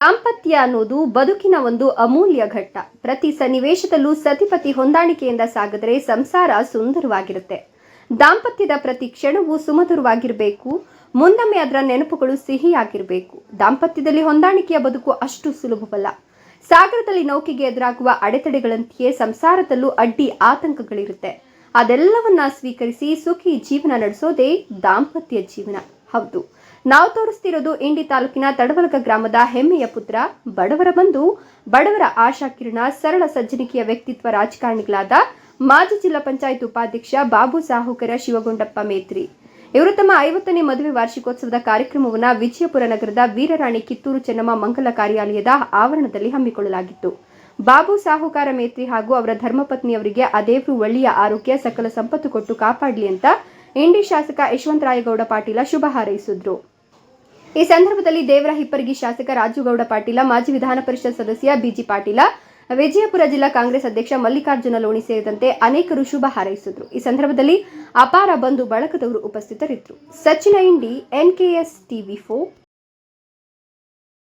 ದಾಂಪತ್ಯ ಅನ್ನೋದು ಬದುಕಿನ ಒಂದು ಅಮೂಲ್ಯ ಘಟ್ಟ. ಪ್ರತಿ ಸನ್ನಿವೇಶದಲ್ಲೂ ಸತಿಪತಿ ಹೊಂದಾಣಿಕೆಯಿಂದ ಸಾಗಿದರೆ ಸಂಸಾರ ಸುಂದರವಾಗಿರುತ್ತೆ. ದಾಂಪತ್ಯದ ಪ್ರತಿ ಕ್ಷಣವೂ ಸುಮಧುರವಾಗಿರಬೇಕು. ಮುಂದೊಮ್ಮೆ ಅದರ ನೆನಪುಗಳು ಸಿಹಿಯಾಗಿರಬೇಕು. ದಾಂಪತ್ಯದಲ್ಲಿ ಹೊಂದಾಣಿಕೆಯ ಬದುಕು ಅಷ್ಟು ಸುಲಭವಲ್ಲ. ಸಾಗರದಲ್ಲಿ ನೌಕೆಗೆ ಎದುರಾಗುವ ಅಡೆತಡೆಗಳಂತೆಯೇ ಸಂಸಾರದಲ್ಲೂ ಅಡ್ಡಿ ಆತಂಕಗಳಿರುತ್ತೆ. ಅದೆಲ್ಲವನ್ನ ಸ್ವೀಕರಿಸಿ ಸುಖಿ ಜೀವನ ನಡೆಸೋದೇ ದಾಂಪತ್ಯ ಜೀವನ. ಹೌದು. ನಾವು ತೋರಿಸ್ತಿರೋದು ಇಂಡಿ ತಾಲೂಕಿನ ತಡವಲಗ ಗ್ರಾಮದ ಹೆಮ್ಮೆಯ ಪುತ್ರ, ಬಡವರ ಬಂಧು, ಬಡವರ ಆಶಾ ಕಿರಣ, ಸರಳ ಸಜ್ಜನಿಕೆಯ ವ್ಯಕ್ತಿತ್ವ ರಾಜಕಾರಣಿಗಳಾದ ಮಾಜಿ ಜಿಲ್ಲಾ ಪಂಚಾಯತ್ ಉಪಾಧ್ಯಕ್ಷ ಬಾಬು ಸಾಹುಕರ, ಶಿವಗೊಂಡಪ್ಪ ಮೇತ್ರಿ. ಇವರು ತಮ್ಮ ಐವತ್ತನೇ ಮದುವೆ ವಾರ್ಷಿಕೋತ್ಸವದ ಕಾರ್ಯಕ್ರಮವನ್ನು ವಿಜಯಪುರ ನಗರದ ವೀರರಾಣಿ ಕಿತ್ತೂರು ಚೆನ್ನಮ್ಮ ಮಂಗಲ ಕಾರ್ಯಾಲಯದ ಆವರಣದಲ್ಲಿ ಹಮ್ಮಿಕೊಳ್ಳಲಾಗಿತ್ತು. ಬಾಬು ಸಾಹುಕಾರ ಮೇತ್ರಿ ಹಾಗೂ ಅವರ ಧರ್ಮಪತ್ನಿಯವರಿಗೆ ಅದೇವ್ರು ಒಳ್ಳೆಯ ಆರೋಗ್ಯ, ಸಕಲ ಸಂಪತ್ತು ಕೊಟ್ಟು ಕಾಪಾಡಲಿ ಅಂತ ಇಂಡಿ ಶಾಸಕ ಯಶವಂತರಾಯಗೌಡ ಪಾಟೀಲ ಶುಭ ಹಾರೈಸಿದ್ರು. ಈ ಸಂದರ್ಭದಲ್ಲಿ ದೇವರ ಹಿಪ್ಪರಗಿ ಶಾಸಕ ರಾಜುಗೌಡ ಪಾಟೀಲ, ಮಾಜಿ ವಿಧಾನ ಪರಿಷತ್ ಸದಸ್ಯ ಬಿಜಿ ಪಾಟೀಲ, ವಿಜಯಪುರ ಜಿಲ್ಲಾ ಕಾಂಗ್ರೆಸ್ ಅಧ್ಯಕ್ಷ ಮಲ್ಲಿಕಾರ್ಜುನ ಲೋಣಿ ಸೇರಿದಂತೆ ಅನೇಕರು ಶುಭ ಹಾರೈಸಿದ್ರು. ಈ ಸಂದರ್ಭದಲ್ಲಿ ಅಪಾರ ಬಂಧು ಬಳಗದವರು ಉಪಸ್ಥಿತರಿದ್ದರು. Sachin Indi NKS TV four